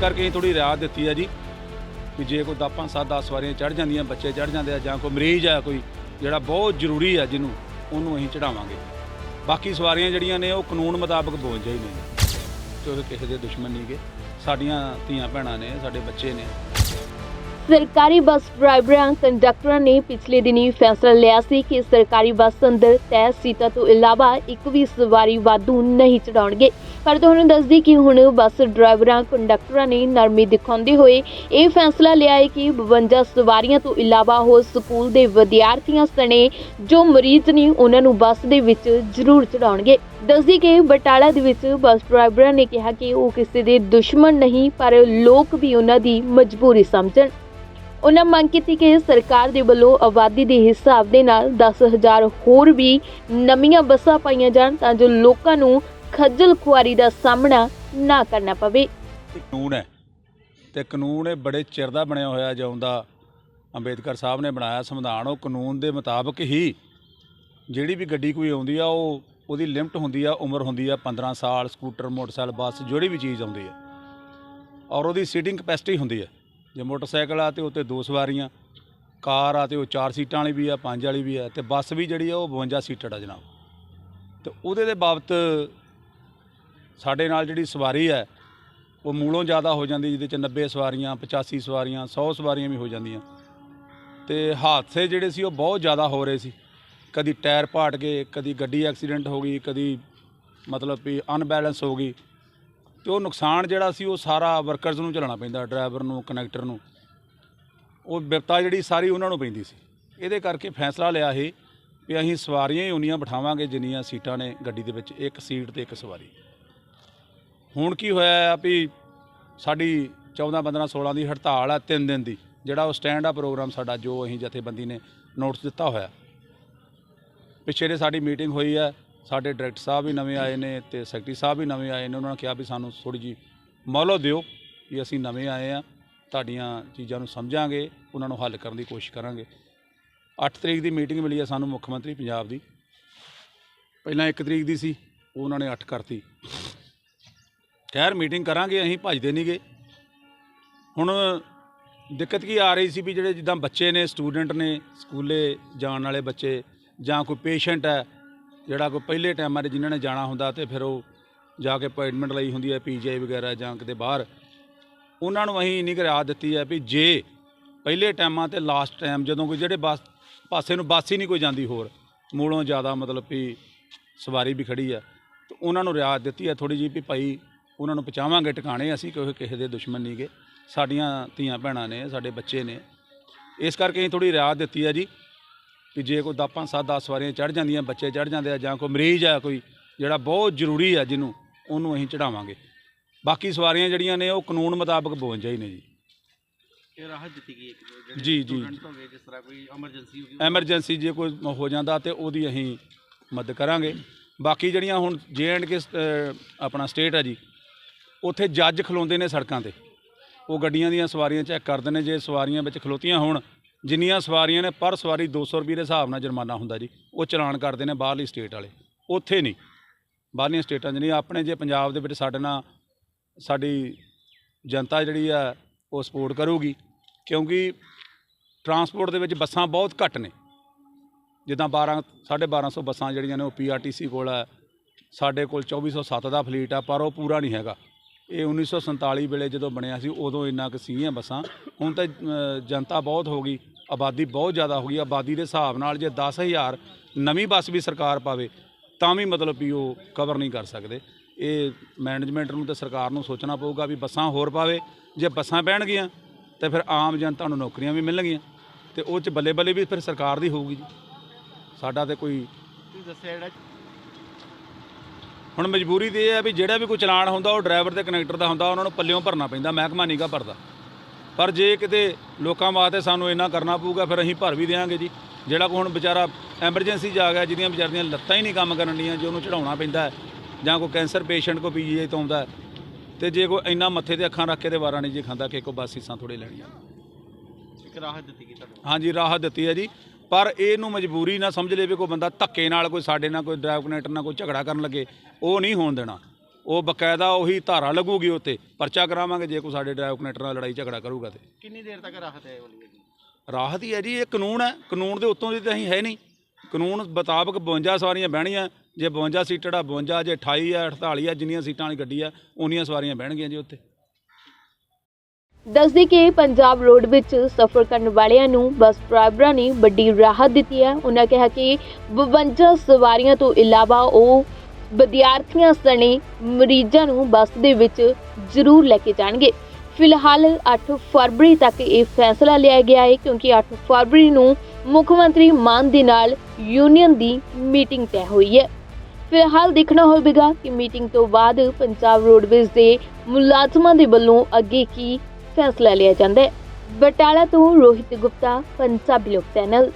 ਕਰਕੇ ਅਸੀਂ ਥੋੜੀ ਰਿਆਇਤ ਦਿੱਤੀ ਹੈ ਜੀ ਕਿ ਜੇ ਕੋਈ 10 5 7 10 ਸਵਾਰੀਆਂ ਚੜ ਜਾਂਦੀਆਂ, ਬੱਚੇ ਚੜ ਜਾਂਦੇ ਆ ਜਾਂ ਕੋਈ ਮਰੀਜ਼ ਆ ਕੋਈ, ਜਿਹੜਾ ਬਹੁਤ ਜ਼ਰੂਰੀ ਆ ਜਿਹਨੂੰ, ਉਹਨੂੰ ਅਸੀਂ ਚੜਾਵਾਂਗੇ ਬਾਕੀ ਸਵਾਰੀਆਂ ਜਿਹੜੀਆਂ ਨੇ, ਉਹ ਕਾਨੂੰਨ ਮੁਤਾਬਕ ਬੋਲ ਹੀ ਨੇ। ਕਿਉਂਕਿ ਕਿਸੇ ਦੇ ਦੁਸ਼ਮਣ ਨਹੀਂਗੇ ਸਾਡੀਆਂ ਧੀਆਂ ਭੈਣਾਂ ਨੇ, ਸਾਡੇ ਬੱਚੇ ਨੇ। ਸਰਕਾਰੀ ਬੱਸ ਡਰਾਈਵਰਾਂ, ਕੰਡਕਟਰਾਂ ਨੇ ਪਿਛਲੇ ਦਿਨੀ ਫੈਸਲਾ ਲਿਆ ਸੀ ਕਿ ਸਰਕਾਰੀ ਬੱਸ ਅੰਦਰ ਤੈਅ ਸੀਟਾਂ ਤੋਂ ਇਲਾਵਾ ਇੱਕ ਵੀ ਸਵਾਰੀ ਵਾਧੂ ਨਹੀਂ ਚੜਾਉਣਗੇ ਪਰ ਤੁਹਾਨੂੰ ਦੱਸਦੀ ਕਿ ਹੁਣ ਬੱਸ ਡਰਾਈਵਰਾਂ, ਕੰਡਕਟਰਾਂ ਨੇ ਨਰਮੀ ਦਿਖਾਉਂਦੇ ਹੋਏ ਇਹ ਫੈਸਲਾ ਲਿਆ ਹੈ ਕਿ 52 ਸਵਾਰੀਆਂ ਤੋਂ ਇਲਾਵਾ ਹੋਰ ਸਕੂਲ ਦੇ ਵਿਦਿਆਰਥੀਆਂ ਸਣੇ ਜੋ ਮਰੀਜ਼ ਨੇ, ਉਹਨਾਂ ਨੂੰ ਬੱਸ ਦੇ ਵਿੱਚ ਜ਼ਰੂਰ ਚੜਾਉਣਗੇ ਦੱਸਦੀ ਕਿ ਬਟਾਲਾ ਦੇ ਵਿੱਚ ਬੱਸ ਡਰਾਈਵਰਾਂ ਨੇ ਕਿਹਾ ਕਿ ਉਹ ਕਿਸੇ ਦੇ ਦੁਸ਼ਮਣ ਨਹੀਂ, ਪਰ ਲੋਕ ਵੀ ਉਹਨਾਂ ਦੀ ਮਜਬੂਰੀ ਸਮਝਣ। ਉਹਨਾਂ ਮੰਗ ਕੀਤੀ ਕਿ ਸਰਕਾਰ ਦੇ ਵੱਲੋਂ ਆਬਾਦੀ ਦੇ ਹਿਸਾਬ ਦੇ ਨਾਲ 10000 ਹੋਰ ਵੀ ਨਵੀਆਂ ਬੱਸਾਂ ਪਾਈਆਂ ਜਾਣ ਤਾਂ ਜੋ ਲੋਕਾਂ ਨੂੰ ਖੱਜਲ ਖੁਆਰੀ ਦਾ ਸਾਹਮਣਾ ਨਾ ਕਰਨਾ ਪਵੇ। ਕਾਨੂੰਨ ਹੈ। ਤੇ ਕਾਨੂੰਨ ਇਹ ਬੜੇ ਚਿਰ ਦਾ ਬਣਿਆ ਹੋਇਆ ਜਦੋਂ ਅੰਬੇਦਕਰ ਸਾਹਿਬ ਨੇ ਬਣਾਇਆ ਸੰਵਿਧਾਨ, ਉਹ ਕਾਨੂੰਨ ਦੇ ਮੁਤਾਬਕ ਹੀ ਜਿਹੜੀ ਵੀ ਗੱਡੀ ਕੋਈ ਆਉਂਦੀ ਆ, ਉਹ ਉਹਦੀ ਲਿਮਟ ਹੁੰਦੀ ਆ, ਉਮਰ ਹੁੰਦੀ ਆ 15 ਸਾਲ, ਸਕੂਟਰ, ਮੋਟਰਸਾਈਕਲ, ਬੱਸ, ਜਿਹੜੀ ਵੀ ਚੀਜ਼ ਆਉਂਦੀ ਆ। ਔਰ ਉਹਦੀ ਸੀਟਿੰਗ ਕਪੈਸਿਟੀ ਹੁੰਦੀ ਆ। ਜੇ ਮੋਟਰਸਾਈਕਲ ਆ ਤੇ ਉੱਤੇ ਦੋ ਸਵਾਰੀਆਂ, ਕਾਰ ਆ ਤੇ ਉਹ ਚਾਰ ਸੀਟਾਂ ਵਾਲੀ ਵੀ ਆ, ਪੰਜ ਵਾਲੀ ਵੀ ਆ, ਤੇ ਬੱਸ ਵੀ ਜਿਹੜੀ ਆ ਉਹ 52 ਸੀਟਡ ਆ ਜਨਾਬ। ਤੇ ਉਹਦੇ ਦੇ ਬਾਬਤ ਸਾਡੇ ਨਾਲ ਜਿਹੜੀ ਸਵਾਰੀ ਹੈ ਉਹ ਮੂਲੋਂ ਜ਼ਿਆਦਾ ਹੋ ਜਾਂਦੀ, ਜਿਹਦੇ ਚ 90 ਸਵਾਰੀਆਂ 85 ਸਵਾਰੀਆਂ 100 ਸਵਾਰੀਆਂ ਵੀ ਹੋ ਜਾਂਦੀਆਂ। ਤੇ ਹਾਦਸੇ ਜਿਹੜੇ ਸੀ ਉਹ ਬਹੁਤ ਜ਼ਿਆਦਾ ਹੋ ਰਹੇ ਸੀ। ਕਦੀ ਟਾਇਰ ਪਾਟ ਗਏ, ਕਦੀ ਗੱਡੀ ਐਕਸੀਡੈਂਟ ਹੋ ਗਈ, ਕਦੀ ਮਤਲਬ ਵੀ ਅਨਬੈਲੈਂਸ ਹੋ ਗਈ। ਤੇ ਉਹ ਨੁਕਸਾਨ ਜਿਹੜਾ ਸੀ, ਉਹ ਸਾਰਾ ਵਰਕਰਸ ਨੂੰ ਝੱਲਣਾ ਪੈਂਦਾ ਡਰਾਈਵਰ ਨੂੰ ਕਨੈਕਟਰ ਨੂੰ। ਉਹ ਵਿਪਤਾ ਜਿਹੜੀ ਸਾਰੀ ਉਹਨਾਂ ਨੂੰ ਪੈਂਦੀ ਸੀ। ਇਹਦੇ ਕਰਕੇ ਫੈਸਲਾ ਲਿਆ ਸੀ ਵੀ ਅਸੀਂ ਸਵਾਰੀਆਂ ਹੀ ਉਨੀਆਂ ਬਿਠਾਵਾਂਗੇ, ਜਿੰਨੀਆਂ ਸੀਟਾਂ ਨੇ ਗੱਡੀ ਦੇ ਵਿੱਚ, ਇੱਕ ਸੀਟ ਤੇ ਇੱਕ ਸਵਾਰੀ। ਹੁਣ ਕੀ ਹੋਇਆ ਆ ਵੀ ਸਾਡੀ 14 15 16 ਦੀ ਹੜਤਾਲ ਆ 3 ਦਿਨ ਦੀ, ਜਿਹੜਾ ਉਹ ਸਟੈਂਡ ਆ ਪ੍ਰੋਗਰਾਮ ਸਾਡਾ, ਜੋ ਅਸੀਂ ਜਥੇਬੰਦੀ ਨੇ ਨੋਟਿਸ ਦਿੱਤਾ ਹੋਇਆ। ਪਿੱਛੇ ਦੇ ਸਾਡੀ ਮੀਟਿੰਗ ਹੋਈ ਹੈ, ਸਾਡੇ ਡਾਇਰੈਕਟਰ ਸਾਹਿਬ ਵੀ ਨਵੇਂ ਆਏ ਨੇ ਤੇ ਸੈਕਟਰੀ ਸਾਹਿਬ ਵੀ ਨਵੇਂ ਆਏ ਨੇ, ਉਹਨਾਂ ਨੇ ਕਿਹਾ ਵੀ ਸਾਨੂੰ ਥੋੜੀ ਜੀ ਮੌਲੋ ਦਿਓ ਵੀ ਅਸੀਂ ਨਵੇਂ ਆਏ ਆ ਤੁਹਾਡੀਆਂ ਚੀਜ਼ਾਂ ਨੂੰ ਸਮਝਾਂਗੇ, ਉਹਨਾਂ ਨੂੰ ਹੱਲ ਕਰਨ ਦੀ ਕੋਸ਼ਿਸ਼ ਕਰਾਂਗੇ। 8 ਤਰੀਕ ਦੀ ਮੀਟਿੰਗ ਮਿਲੀ ਹੈ ਸਾਨੂੰ ਮੁੱਖ ਮੰਤਰੀ ਪੰਜਾਬ ਦੀ। ਪਹਿਲਾਂ 1 ਤਰੀਕ ਦੀ ਸੀ, ਉਹ ਉਹਨਾਂ ਨੇ 8 ਕਰਤੀ। ਖੈਰ, ਮੀਟਿੰਗ ਕਰਾਂਗੇ, ਅਸੀਂ ਭੱਜਦੇ ਨਹੀਂ ਨਹੀਂਗੇ ਹੁਣ ਦਿੱਕਤ ਕੀ ਆ ਰਹੀ ਸੀ ਵੀ ਜਿਹੜੇ ਜਿੱਦਾਂ ਬੱਚੇ ਨੇ, ਸਟੂਡੈਂਟ ਨੇ, ਸਕੂਲੇ ਜਾਣ ਵਾਲੇ ਬੱਚੇ ਜਾਂ ਕੋਈ ਪੇਸ਼ੈਂਟ ਹੈ ਜਿਹੜਾ ਕੋਈ ਪਹਿਲੇ ਟਾਈਮਾਂ 'ਤੇ ਜਿਨ੍ਹਾਂ ਨੇ ਜਾਣਾ ਹੁੰਦਾ ਤੇ ਫਿਰ ਉਹ ਜਾ ਕੇ ਅਪਾਇੰਟਮੈਂਟ ਲਈ ਹੁੰਦੀ ਹੈ ਪੀਜੀਆਈ ਵਗੈਰਾ ਜਾਂ ਕਿਤੇ ਬਾਹਰ। ਉਹਨਾਂ ਨੂੰ ਅਸੀਂ ਇੰਨੀ ਕੁ ਰਾਹਤ ਦਿੱਤੀ ਹੈ ਵੀ ਜੇ ਪਹਿਲੇ ਟਾਈਮਾਂ ਤੇ ਲਾਸਟ ਟਾਈਮ ਜਦੋਂ ਕੋਈ ਜਿਹੜੇ ਬੱਸ ਪਾਸੇ ਨੂੰ ਬੱਸ ਹੀ ਨਹੀਂ ਕੋਈ ਜਾਂਦੀ ਹੋਰ ਮੂਲੋਂ ਜ਼ਿਆਦਾ ਮਤਲਬ ਵੀ ਸਵਾਰੀ ਵੀ ਖੜੀ ਆ ਤੇ ਉਹਨਾਂ ਨੂੰ ਰਿਆਤ ਦਿੱਤੀ ਹੈ ਥੋੜੀ ਜਿਹੀ ਵੀ ਭਾਈ ਉਹਨਾਂ ਨੂੰ ਪਹੁੰਚਾਵਾਂਗੇ, ਟਿਕਾਣੇ ਅਸੀਂ ਕਿਉਂਕਿ ਕਿਸੇ ਦੇ ਦੁਸ਼ਮਣ ਨਹੀਂਗੇ ਸਾਡੀਆਂ ਧੀਆਂ ਭੈਣਾਂ ਨੇ, ਸਾਡੇ ਬੱਚੇ ਨੇ। ਇਸ ਕਰਕੇ ਅਸੀਂ ਥੋੜੀ ਰਿਆਤ ਦਿੱਤੀ ਹੈ ਜੀ। ਕਿ ਜੇ ਕੋਈ 10 5 7 10 ਸਵਾਰੀਆਂ ਚੜ ਜਾਂਦੀਆਂ ਬੱਚੇ ਚੜ ਜਾਂਦੇ ਆ ਜਾਂ ਕੋਈ ਮਰੀਜ਼ ਆ ਕੋਈ ਜਿਹੜਾ ਬਹੁਤ ਜ਼ਰੂਰੀ ਆ ਜਿਹਨੂੰ ਉਹਨੂੰ ਅਸੀਂ ਚੜਾਵਾਂਗੇ ਬਾਕੀ ਸਵਾਰੀਆਂ ਜਿਹੜੀਆਂ ਨੇ ਉਹ ਕਾਨੂੰਨ ਮੁਤਾਬਕ ਬੋਲ ਜਾਈ ਨੇ ਜੀ। ਇਹ ਰਾਹਤ ਦਿੱਤੀ ਗਈ ਹੈ ਜੀ, ਜੀ, ਹੋ ਜਿਸ ਤਰ੍ਹਾਂ ਕੋਈ ਐਮਰਜੈਂਸੀ ਹੋ ਗਈ ਐਮਰਜੈਂਸੀ ਜੇ ਕੋਈ ਹੋ ਜਾਂਦਾ ਤੇ ਉਹਦੀ ਅਸੀਂ ਮਦਦ ਕਰਾਂਗੇ। ਬਾਕੀ ਜਿਹੜੀਆਂ ਹੁਣ ਜੇ ਐਂਡ ਕੇ ਆਪਣਾ ਸਟੇਟ ਹੈ ਜੀ ਉੱਥੇ ਜੱਜ ਖਲੋਂਦੇ ਨੇ ਸੜਕਾਂ ਤੇ। ਉਹ ਗੱਡੀਆਂ ਦੀਆਂ ਸਵਾਰੀਆਂ ਚੈੱਕ ਕਰਦੇ ਨੇ ਜੇ ਸਵਾਰੀਆਂ ਵਿੱਚ ਖਲੋਤੀਆਂ ਹੋਣ ਜਿੰਨੀਆਂ ਸਵਾਰੀਆਂ ਨੇ ਪਰ ਸਵਾਰੀ 200 ਰੁਪਏ ਦੇ ਹਿਸਾਬ ਨਾਲ ਜੁਰਮਾਨਾ ਹੁੰਦਾ ਜੀ, ਉਹ ਚਲਾਨ ਕਰਦੇ ਨੇ ਬਾਹਰਲੀ ਸਟੇਟ ਵਾਲੇ। ਉੱਥੇ ਨਹੀਂ। ਬਾਹਰਲੀਆਂ ਸਟੇਟਾਂ 'ਚ ਨਹੀਂ। ਆਪਣੇ ਜੇ ਪੰਜਾਬ ਦੇ ਵਿੱਚ ਸਾਡੇ ਨਾਲ, ਸਾਡੀ ਜਨਤਾ ਜਿਹੜੀ ਆ, ਉਹ ਸਪੋਰਟ ਕਰੂਗੀ। ਕਿਉਂਕਿ ਟਰਾਂਸਪੋਰਟ ਦੇ ਵਿੱਚ ਬੱਸਾਂ ਬਹੁਤ ਘੱਟ ਨੇ। ਜਿੱਦਾਂ 12 1250 ਬੱਸਾਂ ਜਿਹੜੀਆਂ ਨੇ ਉਹ ਪੀਆਰਟੀਸੀ ਕੋਲ ਹੈ ਸਾਡੇ ਕੋਲ 2407 ਦਾ ਫਲੀਟ ਆ, ਪਰ ਉਹ ਪੂਰਾ ਨਹੀਂ ਹੈਗਾ। ਇਹ 1947 ਵੇਲੇ ਜਦੋਂ ਬਣਿਆ ਸੀ, ਉਦੋਂ ਇੰਨਾ ਕੁ ਸੀਗੀਆਂ ਬੱਸਾਂ। ਹੁਣ ਤਾਂ ਜਨਤਾ ਬਹੁਤ ਹੋ ਗਈ, ਆਬਾਦੀ ਬਹੁਤ ਜ਼ਿਆਦਾ ਹੋ ਗਈ, ਆਬਾਦੀ ਦੇ ਹਿਸਾਬ ਨਾਲ ਜੇ 10000 ਨਵੀਂ ਬੱਸ ਵੀ ਸਰਕਾਰ ਪਾਵੇ, ਤਾਂ ਵੀ ਮਤਲਬ ਵੀ ਉਹ ਕਵਰ ਨਹੀਂ ਕਰ ਸਕਦੇ। ਇਹ ਮੈਨੇਜਮੈਂਟ ਨੂੰ ਤੇ ਸਰਕਾਰ ਨੂੰ ਸੋਚਣਾ ਪਊਗਾ ਵੀ ਬੱਸਾਂ ਹੋਰ ਪਾਵੇ, ਜੇ ਬੱਸਾਂ ਪੈਣਗੀਆਂ, ਤੇ ਫਿਰ ਆਮ ਜਨਤਾ ਨੂੰ ਨੌਕਰੀਆਂ ਵੀ ਮਿਲਣਗੀਆਂ। ਤੇ ਉਹ ਚ ਬੱਲੇ ਬੱਲੇ ਵੀ ਫਿਰ ਸਰਕਾਰ ਦੀ ਹੋਊਗੀ ਜੀ। ਸਾਡਾ ਤੇ ਕੋਈ ਤੁਸੀਂ ਦੱਸਿਆ ਜਿਹੜਾ ਹੁਣ ਮਜਬੂਰੀ ਤੇ ਇਹ ਹੈ ਵੀ ਜਿਹੜਾ ਵੀ ਕੋਈ ਚਲਾਨ ਹੁੰਦਾ ਉਹ ਡਰਾਈਵਰ ਤੇ ਕਨੈਕਟਰ ਦਾ ਹੁੰਦਾ ਉਹਨਾਂ ਨੂੰ ਪੱਲਿਓਂ ਭਰਨਾ ਪੈਂਦਾ ਮਹਿਕਮਾ ਨਹੀਂਗਾ ਭਰਦਾ। ਪਰ ਜੇ ਕਿਤੇ ਲੋਕਾਂ ਵਾਸਤੇ ਸਾਨੂੰ ਇੰਨਾ ਕਰਨਾ ਪਊਗਾ ਫਿਰ ਅਸੀਂ ਭਰ ਵੀ ਦੇਵਾਂਗੇ ਜੀ। ਜਿਹੜਾ ਕੋਈ ਹੁਣ ਵਿਚਾਰਾ ਐਮਰਜੈਂਸੀ 'ਚ ਆ ਗਿਆ ਜਿਹਦੀਆਂ ਵਿਚਾਰੀਆਂ ਲੱਤਾਂ ਹੀ ਨਹੀਂ ਕੰਮ ਕਰਨ ਡੀਆਂ ਜੇ ਉਹਨੂੰ ਚੜਾਉਣਾ ਪੈਂਦਾ ਹੈ ਜਾਂ ਕੋਈ ਕੈਂਸਰ ਪੇਸ਼ੈਂਟ ਕੋ ਪੀਜੀਆਈ ਤੋਂ ਆਉਂਦਾ ਤੇ ਜੇ ਕੋਈ ਇੰਨਾ ਮੱਥੇ ਤੇ ਅੱਖਾਂ ਰੱਖ ਕੇ ਤੇ ਵਾਰਾ ਨਹੀਂ ਜੀ ਖਾਂਦਾ ਕਿ ਕੋ ਬਸ ਸੀਸਾਂ ਥੋੜੇ ਲੈਣੀਆਂ ਇੱਕ ਰਾਹਤ ਦਿੱਤੀ ਗਈ ਤੁਹਾਨੂੰ ਹਾਂਜੀ ਰਾਹਤ ਦਿੱਤੀ ਹੈ ਜੀ। ਪਰ ਇਹਨੂੰ ਮਜਬੂਰੀ ਨਾ ਸਮਝ ਲਵੇ ਕੋਈ ਬੰਦਾ ਧੱਕੇ ਨਾਲ ਕੋਈ ਸਾਡੇ ਨਾਲ ਕੋਈ ਡਰਾਈਵ ਕਨੈਕਟਰ ਨਾਲ ਕੋਈ ਝਗੜਾ ਕਰਨ ਲੱਗੇ ਉਹ ਨਹੀਂ ਹੋਣ ਦੇਣਾ। ਉਹ ਬਕਾਇਦਾ ਉਹੀ ਧਾਰਾ ਲੱਗੂਗੀ ਉੱਤੇ ਪਰਚਾ ਕਰਾਵਾਂਗੇ ਜੇ ਕੋਈ ਸਾਡੇ ਡਰਾਈਵਰ ਕਨੈਕਟਰ ਨਾਲ ਲੜਾਈ ਝਗੜਾ ਕਰੂਗਾ ਤੇ। ਕਿੰਨੀ ਦੇਰ ਤੱਕ ਰਾਹਤ ਹੈ ਜੀ ਰਾਹਤ ਹੀ ਹੈ ਜੀ ਇਹ ਕਾਨੂੰਨ ਹੈ ਕਾਨੂੰਨ ਦੇ ਉੱਤੋਂ ਦੀ ਤਾਂ ਅਸੀਂ ਹੈ ਨਹੀਂ। ਕਾਨੂੰਨ ਮੁਤਾਬਕ 52 ਸਵਾਰੀਆਂ ਬਹਿਣੀਆਂ ਜੇ 52 ਸੀਟਡ ਆ 52 ਜੇ 28 ਆ 48 ਆ ਜਿੰਨੀਆਂ ਸੀਟਾਂ ਵਾਲੀ ਗੱਡੀ ਆ ਉਨੀਆਂ ਸਵਾਰੀਆਂ ਬਹਿਣਗੀਆਂ ਜੀ ਉੱਥੇ ਦੱਸਦੇ ਕਿ ਪੰਜਾਬ ਰੋਡ ਵਿੱਚ ਸਫ਼ਰ ਕਰਨ ਵਾਲਿਆਂ ਨੂੰ ਬੱਸ ਡਰਾਈਵਰਾਂ ਨੇ ਵੱਡੀ ਰਾਹਤ ਦਿੱਤੀ ਹੈ। ਉਹਨਾਂ ਕਿਹਾ ਕਿ 52 ਸਵਾਰੀਆਂ ਤੋਂ ਇਲਾਵਾ ਉਹ ਵਿਦਿਆਰਥੀਆਂ ਸਣੇ ਮਰੀਜ਼ਾਂ ਨੂੰ ਬੱਸ ਦੇ ਵਿੱਚ ਜ਼ਰੂਰ ਲੈ ਕੇ ਜਾਣਗੇ। ਫਿਲਹਾਲ 8 ਫਰਵਰੀ ਤੱਕ ਇਹ ਫੈਸਲਾ ਲਿਆ ਗਿਆ ਹੈ ਕਿਉਂਕਿ 8 ਫਰਵਰੀ ਨੂੰ ਮੁੱਖ ਮੰਤਰੀ ਮਾਨ ਦੇ ਨਾਲ ਯੂਨੀਅਨ ਦੀ ਮੀਟਿੰਗ ਤੈਅ ਹੋਈ ਹੈ। ਫਿਲਹਾਲ ਦੇਖਣਾ ਹੋਵੇਗਾ ਕਿ ਮੀਟਿੰਗ ਤੋਂ ਬਾਅਦ ਪੰਜਾਬ ਰੋਡਵੇਜ਼ ਦੇ ਮੁਲਾਜ਼ਮਾਂ ਦੇ ਵੱਲੋਂ ਅੱਗੇ ਕੀ ਫੈਸਲਾ ਲਿਆ ਜਾਂਦਾ ਹੈ। ਬਟਾਲਾ ਤੋਂ ਰੋਹਿਤ ਗੁਪਤਾ ਪੰਜਾਬੀ ਲੋਕ ਚੈਨਲ।